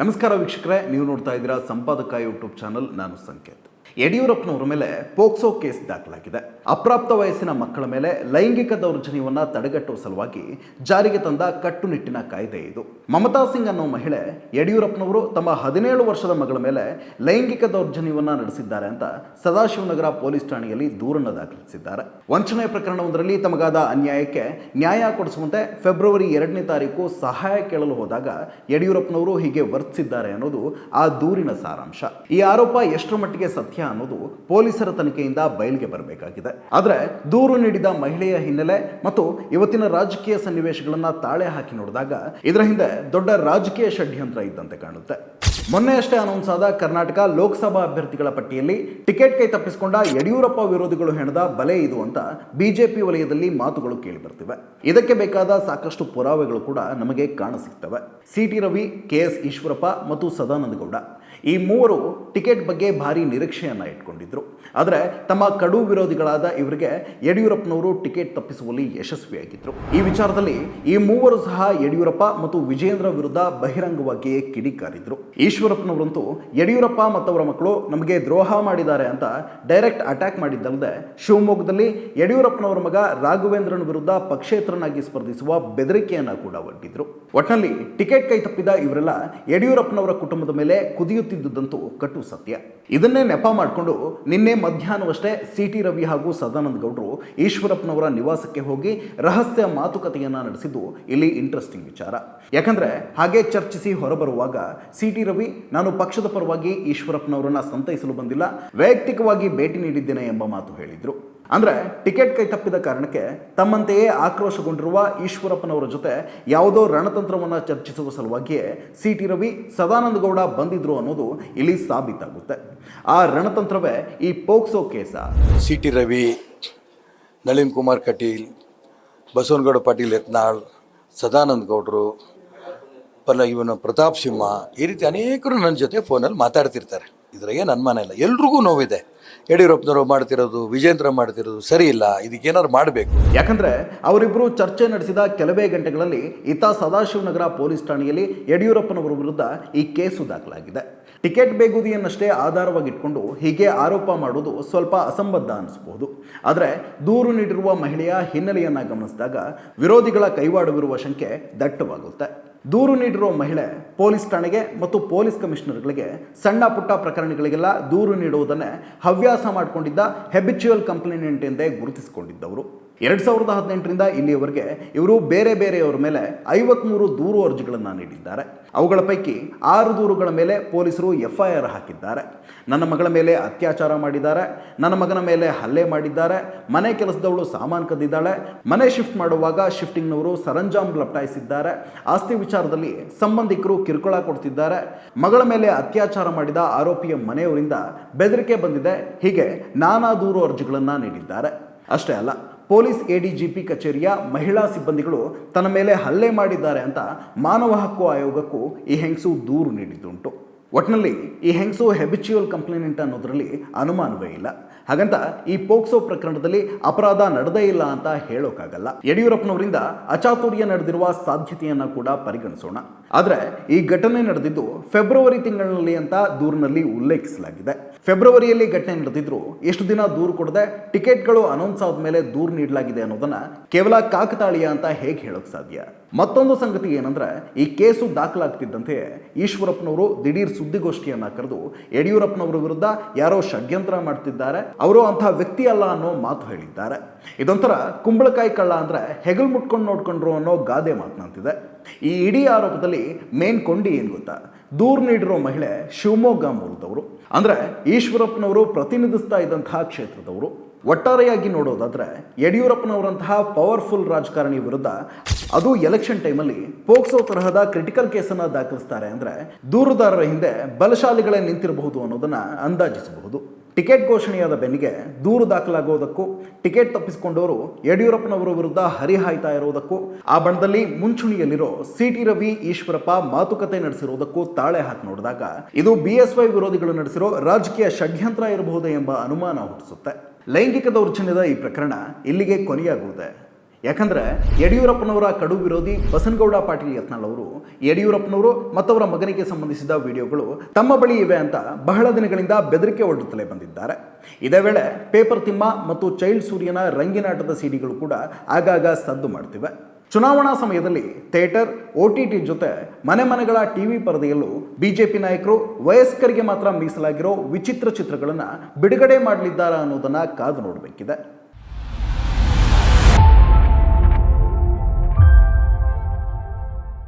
ನಮಸ್ಕಾರ ವೀಕ್ಷಕರೇ ನೀವು ನೋಡ್ತಾ ಇದ್ದೀರಾ ಸಂಪಾದಕ ಯೂಟ್ಯೂಬ್ ಚಾನಲ್ ನಾನು ಸಂಕೇತ್. ಯಡಿಯೂರಪ್ಪನವರ ಮೇಲೆ ಪೋಕ್ಸೋ ಕೇಸ್ ದಾಖಲಾಗಿದೆ. ಅಪ್ರಾಪ್ತ ವಯಸ್ಸಿನ ಮಕ್ಕಳ ಮೇಲೆ ಲೈಂಗಿಕ ದೌರ್ಜನ್ಯವನ್ನ ತಡೆಗಟ್ಟುವ ಸಲುವಾಗಿ ಜಾರಿಗೆ ತಂದ ಕಟ್ಟುನಿಟ್ಟಿನ ಕಾಯ್ದೆ ಇದು. ಮಮತಾ ಸಿಂಗ್ ಅನ್ನೋ ಮಹಿಳೆ ಯಡಿಯೂರಪ್ಪನವರು ತಮ್ಮ ಹದಿನೇಳು ವರ್ಷದ ಮಗಳ ಮೇಲೆ ಲೈಂಗಿಕ ದೌರ್ಜನ್ಯವನ್ನ ನಡೆಸಿದ್ದಾರೆ ಅಂತ ಸದಾಶಿವನಗರ ಪೊಲೀಸ್ ಠಾಣೆಯಲ್ಲಿ ದೂರನ್ನು ದಾಖಲಿಸಿದ್ದಾರೆ. ವಂಚನೆ ಪ್ರಕರಣವೊಂದರಲ್ಲಿ ತಮಗಾದ ಅನ್ಯಾಯಕ್ಕೆ ನ್ಯಾಯ ಕೊಡಿಸುವಂತೆ ಫೆಬ್ರವರಿ ಎರಡನೇ ತಾರೀಕು ಸಹಾಯ ಕೇಳಲು ಹೋದಾಗ ಯಡಿಯೂರಪ್ಪನವರು ಹೀಗೆ ವರ್ತಿಸಿದ್ದಾರೆ ಅನ್ನೋದು ಆ ದೂರಿನ ಸಾರಾಂಶ. ಈ ಆರೋಪ ಎಷ್ಟರ ಮಟ್ಟಿಗೆ ಸತ್ಯ ಅನ್ನೋದು ಪೊಲೀಸರ ತನಿಖೆಯಿಂದ ಬಯಲಿಗೆ ಬರಬೇಕಾಗಿದೆ. ಆದರೆ ದೂರು ನೀಡಿದ ಮಹಿಳೆಯ ಹಿನ್ನೆಲೆ ಮತ್ತು ಇವತ್ತಿನ ರಾಜಕೀಯ ಸನ್ನಿವೇಶಗಳನ್ನ ತಾಳೆ ಹಾಕಿ ನೋಡಿದಾಗ ಇದರ ಹಿಂದೆ ದೊಡ್ಡ ರಾಜಕೀಯ ಷಡ್ಯಂತ್ರ ಇದ್ದಂತೆ ಕಾಣುತ್ತೆ. ಮೊನ್ನೆ ಅಷ್ಟೇ ಅನೌನ್ಸ್ ಆದ ಕರ್ನಾಟಕ ಲೋಕಸಭಾ ಅಭ್ಯರ್ಥಿಗಳ ಪಟ್ಟಿಯಲ್ಲಿ ಟಿಕೆಟ್ ಕೈ ತಪ್ಪಿಸಿಕೊಂಡ ಯಡಿಯೂರಪ್ಪ ವಿರೋಧಿಗಳು ಹೆಣದ ಬಲೆ ಇದು ಅಂತ ಬಿಜೆಪಿ ವಲಯದಲ್ಲಿ ಮಾತುಗಳು ಕೇಳಿ ಬರ್ತಿವೆ. ಇದಕ್ಕೆ ಬೇಕಾದ ಸಾಕಷ್ಟು ಪುರಾವೆಗಳು ಕೂಡ ನಮಗೆ ಕಾಣಸಿಗ್ತವೆ. C T Ravi, K S Eshwarappa ಮತ್ತು ಸದಾನಂದ ಗೌಡ ಈ ಮೂವರು ಟಿಕೆಟ್ ಬಗ್ಗೆ ಭಾರಿ ನಿರೀಕ್ಷೆಯನ್ನು ಇಟ್ಕೊಂಡಿದ್ದರು ಆದರೆ ತಮ್ಮ ಕಡು ವಿರೋಧಿಗಳಾದ ಇವರಿಗೆ ಯಡಿಯೂರಪ್ಪನವರು ಟಿಕೆಟ್ ತಪ್ಪಿಸುವಲ್ಲಿ ಯಶಸ್ವಿಯಾಗಿದ್ದರು ಈ ವಿಚಾರದಲ್ಲಿ ಈ ಮೂವರು ಸಹ ಯಡಿಯೂರಪ್ಪ ಮತ್ತು ವಿಜೇಂದ್ರ ವಿರುದ್ಧ ಬಹಿರಂಗವಾಗಿಯೇ ಕಿಡಿಕಾರಿದ್ರು. ಈಶ್ವರಪ್ಪನವರಂತೂ ಯಡಿಯೂರಪ್ಪ ಮತ್ತವರ ಮಕ್ಕಳು ನಮಗೆ ದ್ರೋಹ ಮಾಡಿದ್ದಾರೆ ಅಂತ ಡೈರೆಕ್ಟ್ ಅಟ್ಯಾಕ್ ಮಾಡಿದ್ದಲ್ಲದೆ ಶಿವಮೊಗ್ಗದಲ್ಲಿ ಯಡಿಯೂರಪ್ಪನವರ ಮಗ ರಾಘವೇಂದ್ರನ ವಿರುದ್ಧ ಪಕ್ಷೇತರನಾಗಿ ಸ್ಪರ್ಧಿಸುವ ಬೆದರಿಕೆಯನ್ನು ಕೂಡ ಒಡ್ಡಿದ್ರು. ಒಟ್ಟಿನಲ್ಲಿ ಟಿಕೆಟ್ ಕೈ ತಪ್ಪಿದ ಇವರೆಲ್ಲ ಯಡಿಯೂರಪ್ಪನವರ ಕುಟುಂಬದ ಮೇಲೆ ಕುದಿಯುತ್ತಿದ್ದುದಂತೂ ಕಟ್ಟು ಸತ್ಯ. ಇದನ್ನೇ ನೆಪ ಮಾಡಿಕೊಂಡು ನಿನ್ನೆ ಮಧ್ಯಾಹ್ನವಷ್ಟೇ ಸಿ ಟಿ ರವಿ ಹಾಗೂ ಸದಾನಂದ ಗೌಡರು ಈಶ್ವರಪ್ಪನವರ ನಿವಾಸಕ್ಕೆ ಹೋಗಿ ರಹಸ್ಯ ಮಾತುಕತೆಯನ್ನ ನಡೆಸಿದ್ದು ಇಲ್ಲಿ ಇಂಟ್ರೆಸ್ಟಿಂಗ್ ವಿಚಾರ. ಯಾಕಂದ್ರೆ ಹಾಗೆ ಚರ್ಚಿಸಿ ಹೊರಬರುವಾಗ ಸಿ ಟಿ ರವಿ, ನಾನು ಪಕ್ಷದ ಪರವಾಗಿ ಈಶ್ವರಪ್ಪನವರನ್ನ ಸಂತೈಸಲು ಬಂದಿಲ್ಲ, ವೈಯಕ್ತಿಕವಾಗಿ ಭೇಟಿ ನೀಡಿದ್ದೇನೆ ಎಂಬ ಮಾತು ಹೇಳಿದ್ರು. ಅಂದ್ರೆ ಟಿಕೆಟ್ ಕೈ ತಪ್ಪಿದ ಕಾರಣಕ್ಕೆ ತಮ್ಮಂತೆಯೇ ಆಕ್ರೋಶಗೊಂಡಿರುವ ಈಶ್ವರಪ್ಪನವರ ಜೊತೆ ಯಾವುದೋ ರಣತಂತ್ರವನ್ನು ಚರ್ಚಿಸುವ ಸಲುವಾಗಿಯೇ ಸಿ ಟಿ ರವಿ ಸದಾನಂದ ಗೌಡ ಬಂದಿದ್ರು ಅನ್ನೋದು ಇಲ್ಲಿ ಸಾಬೀತಾಗುತ್ತೆ. ಆ ರಣತಂತ್ರವೇ ಈ POCSO case. C T Ravi, Nalin Kumar Kateel, Basanagouda Patil Yatnal, Sadananda ಗೌಡರು ಪಲ್ಲ ಇವನು ಪ್ರತಾಪ್ ಸಿಂಹ ಈ ರೀತಿ ಅನೇಕರು ನನ್ನ ಜೊತೆ ಫೋನಲ್ಲಿ ಮಾತಾಡ್ತಿರ್ತಾರೆ. ಇದ್ರಾಗೇನು ಅನುಮಾನ ಇಲ್ಲ. ಎಲ್ರಿಗೂ ನೋವಿದೆ. ಯಡಿಯೂರಪ್ಪನವರು ಮಾಡ್ತಿರೋದು, ವಿಜೇಂದ್ರ ಮಾಡ್ತಿರೋದು ಸರಿ ಇಲ್ಲ ಇದಕ್ಕೇನಾದ್ರು ಮಾಡಬೇಕು? ಯಾಕಂದ್ರೆ ಅವರಿಬ್ಬರು ಚರ್ಚೆ ನಡೆಸಿದ ಕೆಲವೇ ಗಂಟೆಗಳಲ್ಲಿ ಈತ ಸದಾಶಿವನಗರ ಪೊಲೀಸ್ ಠಾಣೆಯಲ್ಲಿ ಯಡಿಯೂರಪ್ಪನವರ ವಿರುದ್ಧ ಈ ಕೇಸು ದಾಖಲಾಗಿದೆ. ಟಿಕೆಟ್ ಬೇಗುದಿಯನ್ನಷ್ಟೇ ಆಧಾರವಾಗಿಟ್ಕೊಂಡು ಹೀಗೆ ಆರೋಪ ಮಾಡೋದು ಸ್ವಲ್ಪ ಅಸಂಬದ್ಧ ಅನಿಸಬಹುದು ಆದರೆ ದೂರು ನೀಡಿರುವ ಮಹಿಳೆಯ ಹಿನ್ನೆಲೆಯನ್ನ ಗಮನಿಸಿದಾಗ ವಿರೋಧಿಗಳ ಕೈವಾಡವಿರುವ ಶಂಕೆ ದಟ್ಟವಾಗುತ್ತೆ. ದೂರು ನೀಡಿರುವ ಮಹಿಳೆ ಪೊಲೀಸ್ ಠಾಣೆಗೆ ಮತ್ತು ಪೊಲೀಸ್ ಕಮಿಷನರ್ಗಳಿಗೆ ಸಣ್ಣ ಪುಟ್ಟ ಪ್ರಕರಣಗಳಿಗೆಲ್ಲ ದೂರು ನೀಡುವುದನ್ನೇ ಹವ್ಯಾಸ ಮಾಡಿಕೊಂಡಿದ್ದ ಹೆಬಿಚುವಲ್ ಕಂಪ್ಲೇನೆಂಟ್ ಎಂದೇ ಗುರುತಿಸಿಕೊಂಡಿದ್ದವರು. ಎರಡು ಸಾವಿರದ ಹದಿನೆಂಟರಿಂದ ಇಲ್ಲಿಯವರೆಗೆ ಇವರು ಬೇರೆ ಬೇರೆಯವರ ಮೇಲೆ ಐವತ್ಮೂರು ದೂರು ಅರ್ಜಿಗಳನ್ನು ನೀಡಿದ್ದಾರೆ. ಅವುಗಳ ಪೈಕಿ ಆರು ದೂರುಗಳ ಮೇಲೆ ಪೊಲೀಸರು ಎಫ್ಐಆರ್ ಹಾಕಿದ್ದಾರೆ. ನನ್ನ ಮಗಳ ಮೇಲೆ ಅತ್ಯಾಚಾರ ಮಾಡಿದ್ದಾರೆ. ನನ್ನ ಮಗನ ಮೇಲೆ ಹಲ್ಲೆ ಮಾಡಿದ್ದಾರೆ. ಮನೆ ಕೆಲಸದವಳು ಸಾಮಾನು ಕದ್ದಿದ್ದಾಳೆ. ಮನೆ ಶಿಫ್ಟ್ ಮಾಡುವಾಗ ಶಿಫ್ಟಿಂಗ್ನವರು ಸರಂಜಾಮ್ ಲಪ್ಟಾಯಿಸಿದ್ದಾರೆ. ಆಸ್ತಿ ವಿಚಾರದಲ್ಲಿ ಸಂಬಂಧಿಕರು ಕಿರುಕುಳ ಕೊಡ್ತಿದ್ದಾರೆ. ಮಗಳ ಮೇಲೆ ಅತ್ಯಾಚಾರ ಮಾಡಿದ ಆರೋಪಿಯ ಮನೆಯವರಿಂದ ಬೆದರಿಕೆ ಬಂದಿದೆ. ಹೀಗೆ ನಾನಾ ದೂರು ಅರ್ಜಿಗಳನ್ನು ನೀಡಿದ್ದಾರೆ. ಅಷ್ಟೇ ಅಲ್ಲ ಪೊಲೀಸ್ ಎಡಿಜಿಪಿ ಕಚೇರಿಯ ಮಹಿಳಾ ಸಿಬ್ಬಂದಿಗಳು ತನ್ನ ಮೇಲೆ ಹಲ್ಲೆ ಮಾಡಿದ್ದಾರೆ ಅಂತ ಮಾನವ ಹಕ್ಕು ಆಯೋಗಕ್ಕೂ ಈ ಹೆಂಗಸು ದೂರು ನೀಡಿದ್ದುಂಟು. ಒಟ್ಟಿನಲ್ಲಿ ಈ ಹೆಂಗಸು ಹೆಬಿಚುವಲ್ ಕಂಪ್ಲೇನೆಂಟ್ ಅನ್ನೋದರಲ್ಲಿ ಅನುಮಾನವೇ ಇಲ್ಲ. ಹಾಗಂತ ಈ ಪೋಕ್ಸೋ ಪ್ರಕರಣದಲ್ಲಿ ಅಪರಾಧ ನಡೆದೇ ಇಲ್ಲ ಅಂತ ಹೇಳೋಕ್ಕಾಗಲ್ಲ ಯಡಿಯೂರಪ್ಪನವರಿಂದ ಅಚಾತುರ್ಯ ನಡೆದಿರುವ ಸಾಧ್ಯತೆಯನ್ನು ಕೂಡ ಪರಿಗಣಿಸೋಣ. ಆದರೆ ಈ ಘಟನೆ ನಡೆದಿದ್ದು ಫೆಬ್ರವರಿ ತಿಂಗಳಿನಲ್ಲಿ ಅಂತ ದೂರಿನಲ್ಲಿ ಉಲ್ಲೇಖಿಸಲಾಗಿದೆ. ಫೆಬ್ರವರಿಯಲ್ಲಿ ಘಟನೆ ನಡೆದಿದ್ರು, ಎಷ್ಟು ದಿನ ದೂರು ಕೊಡದೆ ಟಿಕೆಟ್ಗಳು ಅನೌನ್ಸ್ ಆದ ಮೇಲೆ ದೂರು ನೀಡಲಾಗಿದೆ ಅನ್ನೋದನ್ನ ಕೇವಲ ಕಾಕತಾಳೀಯ ಅಂತ ಹೇಗೆ ಹೇಳೋಕ್ ಸಾಧ್ಯ? ಮತ್ತೊಂದು ಸಂಗತಿ ಏನಂದ್ರೆ, ಈ ಕೇಸು ದಾಖಲಾಗ್ತಿದ್ದಂತೆ ಈಶ್ವರಪ್ಪನವರು ದಿಢೀರ್ ಸುದ್ದಿಗೋಷ್ಠಿಯನ್ನ ಕರೆದು ಯಡಿಯೂರಪ್ಪನವರ ವಿರುದ್ಧ ಯಾರೋ ಷಡ್ಯಂತ್ರ ಮಾಡ್ತಿದ್ದಾರೆ, ಅವರು ಅಂತಹ ವ್ಯಕ್ತಿ ಅಲ್ಲ ಅನ್ನೋ ಮಾತು ಹೇಳಿದ್ದಾರೆ. ಇದೊಂಥರ ಕುಂಬಳಕಾಯಿ ಕಳ್ಳ ಅಂದ್ರೆ ಹೆಗಲ್ ಮುಟ್ಕೊಂಡು ನೋಡ್ಕೊಂಡ್ರು ಅನ್ನೋ ಗಾದೆ ಮಾತನಾಡ್ತಿದೆ ಈ ಇಡೀ ಆರೋಪದಲ್ಲಿ ಮೇನ್ ಕೊಂಡಿ ಏನು ಗೊತ್ತಾ? ದೂರು ನೀಡಿರೋ ಮಹಿಳೆ ಶಿವಮೊಗ್ಗ ಮೂಲದವರು. ಅಂದ್ರೆ ಈಶ್ವರಪ್ಪನವರು ಪ್ರತಿನಿಧಿಸ್ತಾ ಇದ್ದಂತಹ ಕ್ಷೇತ್ರದವರು. ಒಟ್ಟಾರೆಯಾಗಿ ನೋಡೋದಾದರೆ ಯಡಿಯೂರಪ್ಪನವರಂತಹ ಪವರ್ಫುಲ್ ರಾಜಕಾರಣಿ ವಿರುದ್ಧ ಅದು ಎಲೆಕ್ಷನ್ ಟೈಮಲ್ಲಿ ಪೋಕ್ಸೋ ತರಹದ ಕ್ರಿಟಿಕಲ್ ಕೇಸನ್ನು ದಾಖಲಿಸ್ತಾರೆ ಅಂದ್ರೆ ದೂರುದಾರರ ಹಿಂದೆ ಬಲಶಾಲಿಗಳೇ ನಿಂತಿರಬಹುದು ಅನ್ನೋದನ್ನ ಅಂದಾಜಿಸಬಹುದು. ಟಿಕೆಟ್ ಘೋಷಣೆಯಾದ ಬೆನ್ನಿಗೆ ದೂರು ದಾಖಲಾಗುವುದಕ್ಕೂ, ಟಿಕೆಟ್ ತಪ್ಪಿಸಿಕೊಂಡವರು ಯಡಿಯೂರಪ್ಪನವರ ವಿರುದ್ಧ ಹರಿಹಾಯ್ತಾ ಇರುವುದಕ್ಕೂ, ಆ ಬಣದಲ್ಲಿ ಮುಂಚೂಣಿಯಲ್ಲಿರೋ ಸಿ ಟಿ ರವಿ, ಈಶ್ವರಪ್ಪ ಮಾತುಕತೆ ನಡೆಸಿರುವುದಕ್ಕೂ ತಾಳೆ ಹಾಕಿ ನೋಡಿದಾಗ, ಇದು ಬಿ ಎಸ್ ವೈ ವಿರೋಧಿಗಳು ನಡೆಸಿರೋ ರಾಜಕೀಯ ಷಡ್ಯಂತ್ರ ಇರಬಹುದು ಎಂಬ ಅನುಮಾನ ಹುಟ್ಟಿಸುತ್ತೆ. ಲೈಂಗಿಕ ದೌರ್ಜನ್ಯದ ಈ ಪ್ರಕರಣ ಇಲ್ಲಿಗೆ ಕೊನೆಯಾಗುವುದೇ. ಯಾಕಂದ್ರೆ ಯಡಿಯೂರಪ್ಪನವರ ಕಡು ವಿರೋಧಿ ಬಸನಗೌಡ ಪಾಟೀಲ್ ಯತ್ನಾಳ್ ಅವರು, ಯಡಿಯೂರಪ್ಪನವರು ಮತ್ತವರ ಮಗನಿಗೆ ಸಂಬಂಧಿಸಿದ ವಿಡಿಯೋಗಳು ತಮ್ಮ ಬಳಿ ಇವೆ ಅಂತ ಬಹಳ ದಿನಗಳಿಂದ ಬೆದರಿಕೆ ಒಡ್ಡುತ್ತಲೇ ಬಂದಿದ್ದಾರೆ. ಇದೇ ವೇಳೆ ಪೇಪರ್ ತಿಮ್ಮ ಮತ್ತು ಚೈಲ್ಡ್ ಸೂರ್ಯನ ರಂಗಿನಾಟದ ಸಿಡಿಗಳು ಕೂಡ ಆಗಾಗ ಸದ್ದು ಮಾಡ್ತಿವೆ. ಚುನಾವಣಾ ಸಮಯದಲ್ಲಿ ಥಿಯೇಟರ್ ಒ ಟಿ ಟಿ ಜೊತೆ ಮನೆ ಮನೆಗಳ ಟಿ ವಿ ಪರದೆಯಲ್ಲೂ ಬಿಜೆಪಿ ನಾಯಕರು ವಯಸ್ಕರಿಗೆ ಮಾತ್ರ ಮೀಸಲಾಗಿರೋ ವಿಚಿತ್ರ ಚಿತ್ರಗಳನ್ನು ಬಿಡುಗಡೆ ಮಾಡಲಿದ್ದಾರೆ ಅನ್ನೋದನ್ನು ಕಾದು ನೋಡಬೇಕಿದೆ.